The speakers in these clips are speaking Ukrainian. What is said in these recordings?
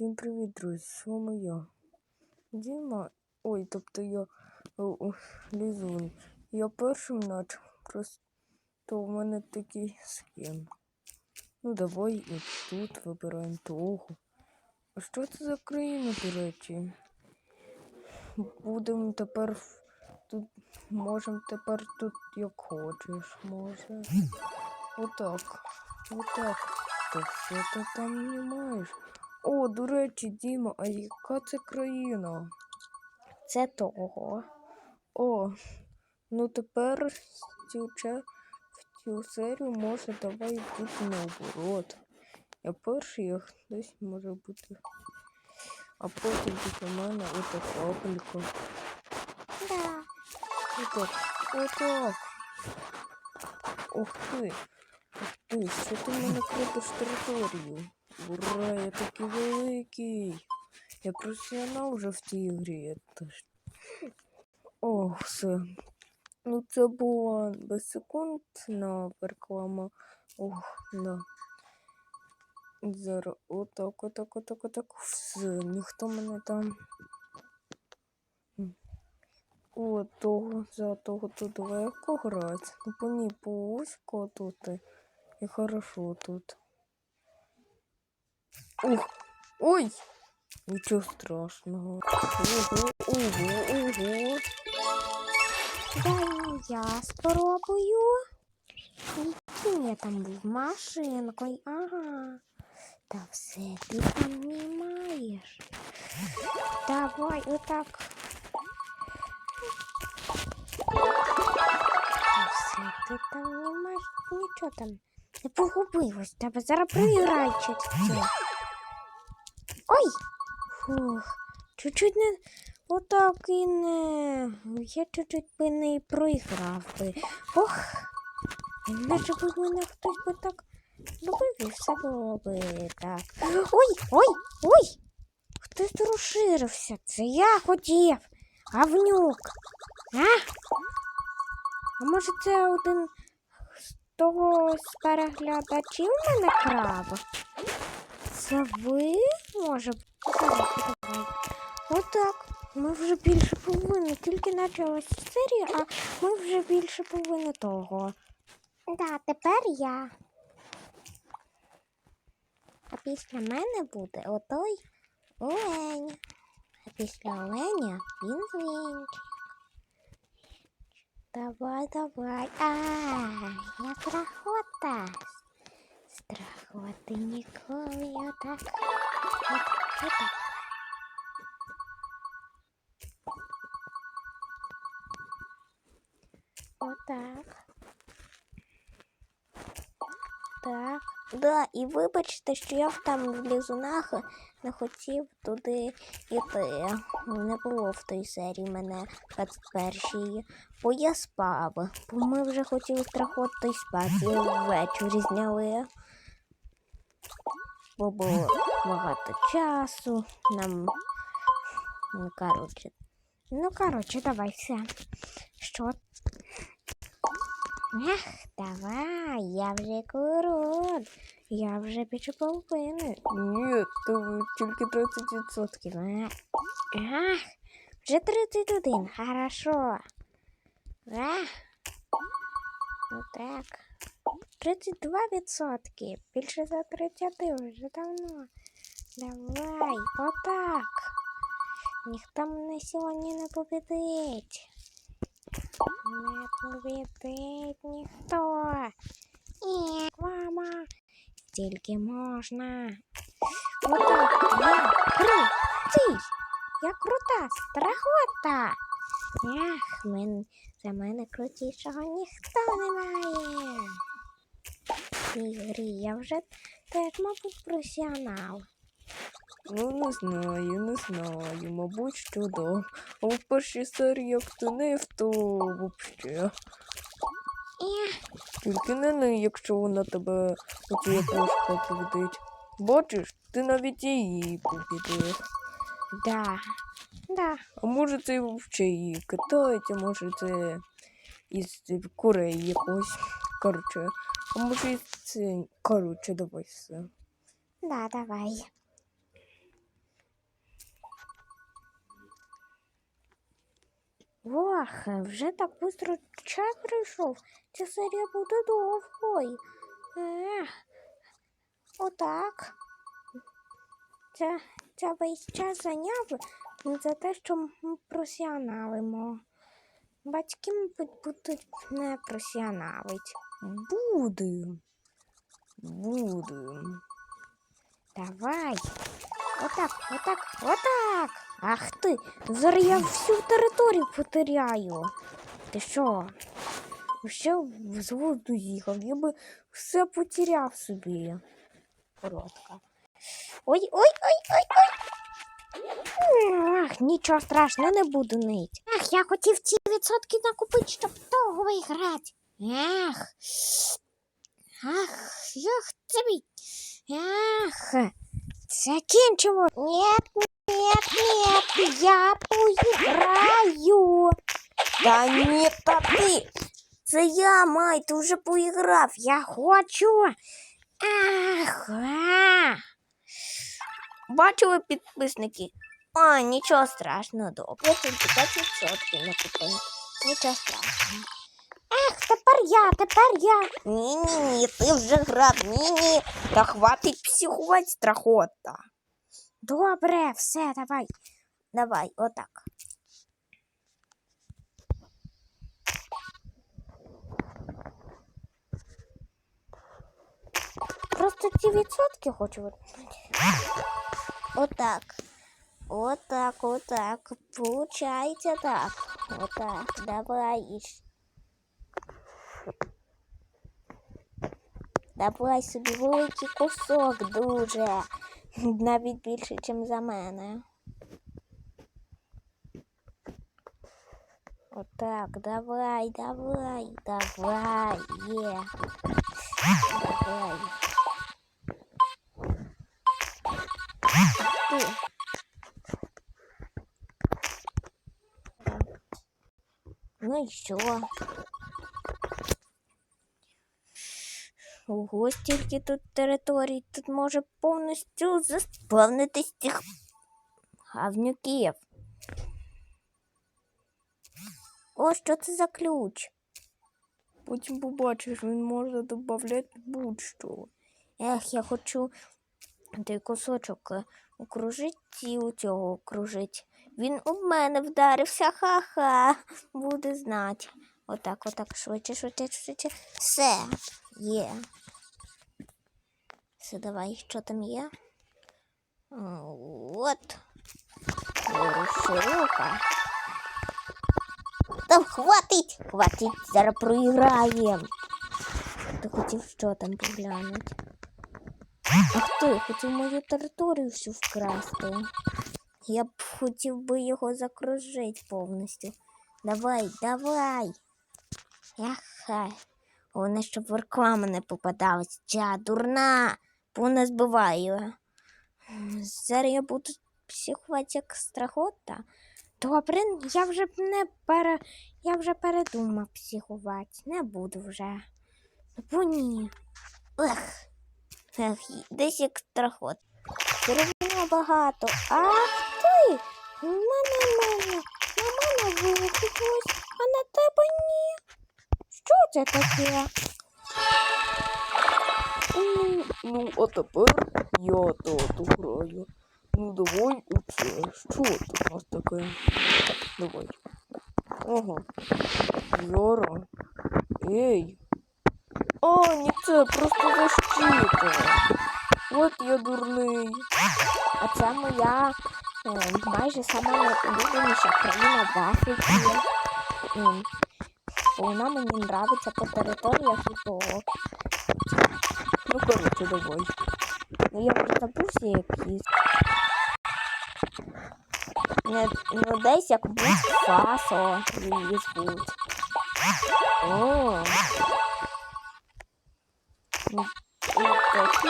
Всім привіт, друзі! З вами я. Діма. Ой, тобто я о, Лізун. Я першим начав. Просто в мене такий схем. Ну давай і тут вибираємо того. А що це за країна, до речі? Будемо тепер тут. Можемо тепер тут як хочеш, може. Отак. Отак. Та що ти там не маєш? О, до речі, Діма, а яка це країна? Це того. О, ну тепер цю, в цю серію може давай бути наоборот. Я перший, я хтось може бути. А потім після мене отак апелько. Да. Отак. Отак. Ух ти. Ух ти, що ти мене крутиш територію? Ура, я такий великий. Я професіонал вже в цій грі. Це ж- О, все. Ну, це була без секунд на реклама. Ох, да. Зараз отак, отак, отак, отак. Все, ніхто мене там. О, того, за того тут легко грати. Ну, по ній по тут. І хорошо тут. Ух! Ой! Нічого страшного. Ого, ого, ого. Дай я спробую. Яким я там був машинкою. Ага. Та все ти там не. Давай отак. Та все ти там не маєш. Нічого там. Не погубилось. Тебе зараз проіграють. Ой! Фух. Чуть-чуть не. Отак і не. Я чуть-чуть би не проіграв би. Ох. Іначе б мене хтось би так любив і все було би так. Ой, ой, ой! Хтось розширився. Це я хотів. Гавнюк. А? А може це один з того з переглядачів мене крав? Це ви? Може, давай. Отак. Ми вже більше половини. Тільки почалася серія, а ми вже більше половини того. Да, тепер я. А після мене буде отой олень. А після оленя пінгвінчик. Давай, давай. А, я страхота. Страхоти ніколи отак. От, отак. Так. Да, і вибачте, що я там в лізунах не хотів туди йти. Не було в той серії мене 21-й. Бо я спав. Бо ми вже хотіли страхоти спати ввечері зняли. Бо було багато часу. Нам. Ну, коротше. Ну, коротше, давай все. Що Ех, давай, я вже король. Я вже більше половини. Ні, то тільки 30%. Ех, ех, вже 31, хорошо. Ех. Ну так. 32 відсотки. Більше за 30 вже давно. Давай, отак. Ніхто мене сьогодні не побідить. Не побідить ніхто. І мама. Стільки можна. Отак, я крутий. Я крута, страхота. Ех, мен, за мене крутішого ніхто немає. В цій грі я вже теж, мабуть, професіонал. Ну, не знаю, не знаю. Мабуть, що да. А в першій серії як ти не то взагалі. Тільки не не, якщо вона тебе оцю ложка побідить. Бачиш, ти навіть її побідив. да, да. А може це взагалі китайця, може це із Кореї якось. Короче, це Короче, давай все. Да, давай. Вах, вже так быстро час прийшов. Часи серія буду довгой. Отак. Це, це весь час зайняв за те, що ми просіаналимо. Батьки, мабуть, будуть не просіаналить. Будем. Будем. Давай. Отак, отак, отак. Ах ти, зараз я всю територію потеряю. Ти що? Ще з воду їхав, я би все потеряв собі. Коротка. Ой, ой, ой, ой, ой. Ах, нічого страшного, не буду нить. Ах, я хотів ці відсотки накупити, щоб того виграти. Ах. Ах, ах, тобі. Ах, закінчимо. Нет, нет, нет, я поіграю. Та ні, та ти. Це я, Май, ти вже поіграв. Я хочу. Ах, а. Бачили підписники? А, нічого страшного, добре. Я тільки 5% накупив. Нічого страшного. Ах, тепер я, тепер я. Ні-ні-ні, ти вже грав, ні-ні. Та хватить психувати страхота. Добре, все, давай. Давай, отак. Просто ці відсотки хочу. вернути. Отак. Отак, отак. Получається так. Отак. Давай. іш. Давай собі великий кусок дуже. Навіть більше, ніж за мене. Отак, давай, давай, давай, є. Давай. Ти. Ну і що? Ого, стільки тут територій, тут може повністю заповнитись цих гавнюків. О, що це за ключ? Потім побачиш, він може додати будь-що. Ех, я хочу той кусочок е, окружить і у цього окружить. Він у мене вдарився, ха-ха, буде знати. Отак, отак, швидше, швидше, швидше. Все, є. Все, давай, що там є? От. Широка. Там хватить! Хватить, зараз проіграємо. Ти хотів що там поглянути? Ах ти, хотів мою територію всю вкрасти. Я б хотів би його закружити повністю. Давай, давай. Яха. Головне, щоб в реклама не попадалась. Ця дурна. Вона збиває. Зараз я буду психувати як страхота. Добре, я вже не пере... я вже передумав психувати. Не буду вже. Бо ні. Ех. Ех, десь як страхот. Одно багато. Ах ти! У мене мене, на мене вихопилось, а на тебе ні. Що це таке? Ну, а тепер я тату граю. Ну давай оце. Що тут у нас таке? Давай. Ага. Зора. Ей. А, ні, це просто защита. От я дурний. А це моя е, майже сама найулюбленіша країна в Африці. Ем, Вона мені нравиться по територіях і по Ну, короче, давай. Ну, я просто забувся якісь. Не, ну десь як будь фасо її звуть. О. Ну, ну, такі,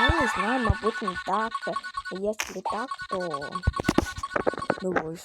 ну, не знаю, мабуть, не так. Если так, то... Давай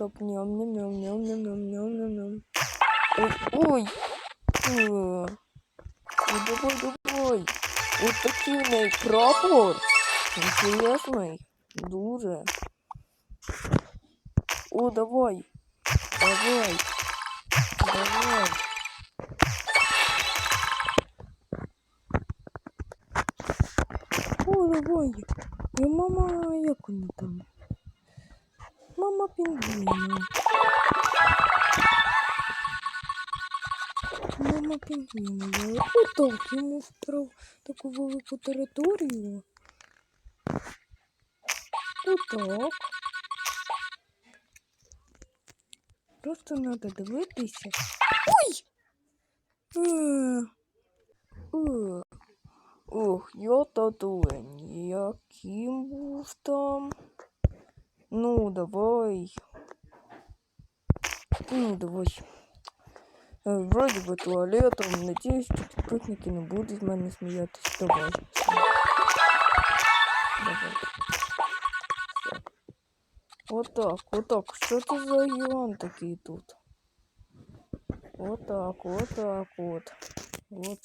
все. Вот так, ням ням ням ням ням ням ням ням ням Ой, ой. Е. Ой, давай, давай. Вот такий в неї прапор. Інтересний. Дуже. О, давай. Давай. Давай. О, давай. І мама, як вона там? Мама пінгвіна. Мама пінгвіна. Я отак йому вправ таку велику територію. Отак. Просто треба дивитися. Ой! Е, Е. Ох, я татуень. Яким був там? Ну, давай. Ну, давай. Е, Вроді би туалетом. Надіюсь, що підписники не будуть з мене сміятись. Давай. Давай. Все. Отак, отак. Що це за гігант такий тут? Отак, отак, от. Вот.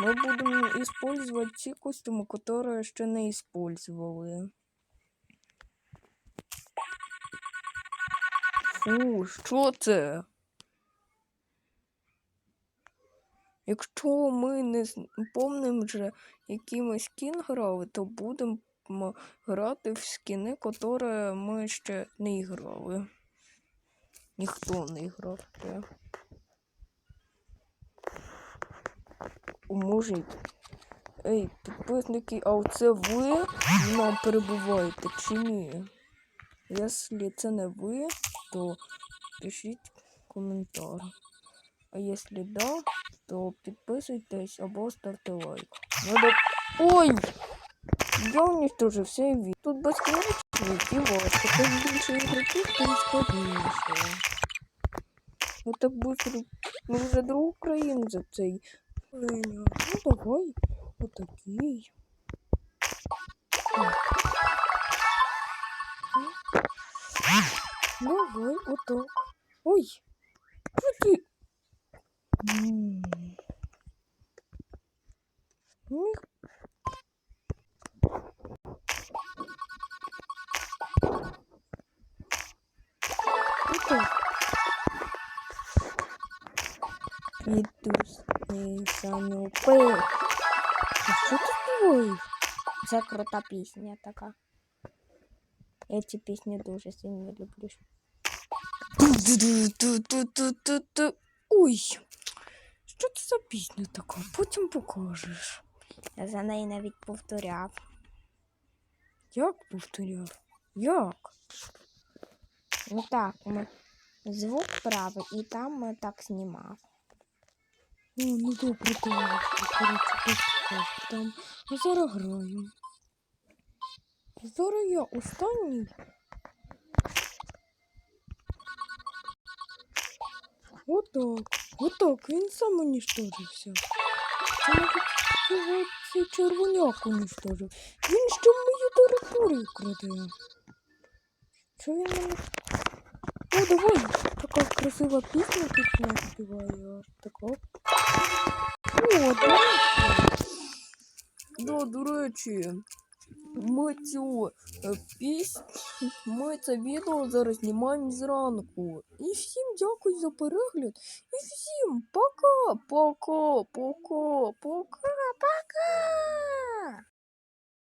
Мы будем использовать ті костюми, которые ще не использовали. Фу, що це? Якщо ми не помним вже, ми скін грали, то будемо грати в скіни, які ми ще не грали. Ніхто не грав. Мужик. Ей, підписники, а оце ви нам перебуваєте чи ні? Якщо це не ви, то пишіть коментар. А якщо да, то підписуйтесь або ставте лайк. Надо... Ой! Я уничтожив все відео. Тут безкінечні важко. Тим більше ігроків, тим складніше. Ну так быстро. Ми вже другу країну за цей ну давай. Отакий. що ти співаєш? Це крута пісня така. Я ці пісні дуже сильно люблю. Ту-ту-ту-ту-ту-ту-ту. Ой, що це за пісня така? Потім покажеш. Я за неї навіть повторяв. Як повторяв? Як? Ну так, ми звук правий і там ми так знімав. О, ну добре, почекай там. А зараз граємо. Зараз я останній. Отак. Отак, він сам уніштожився. Це навіть червоняк уніштожив. Він ще мою територію краде. Що він мене... О, давай! Така красива пісня пісня співає. Така. О, до. Да, до речі. Ми цю е, ми це відео зараз знімаємо зранку. І всім дякую за перегляд. І всім пока, пока, пока, пока, пока.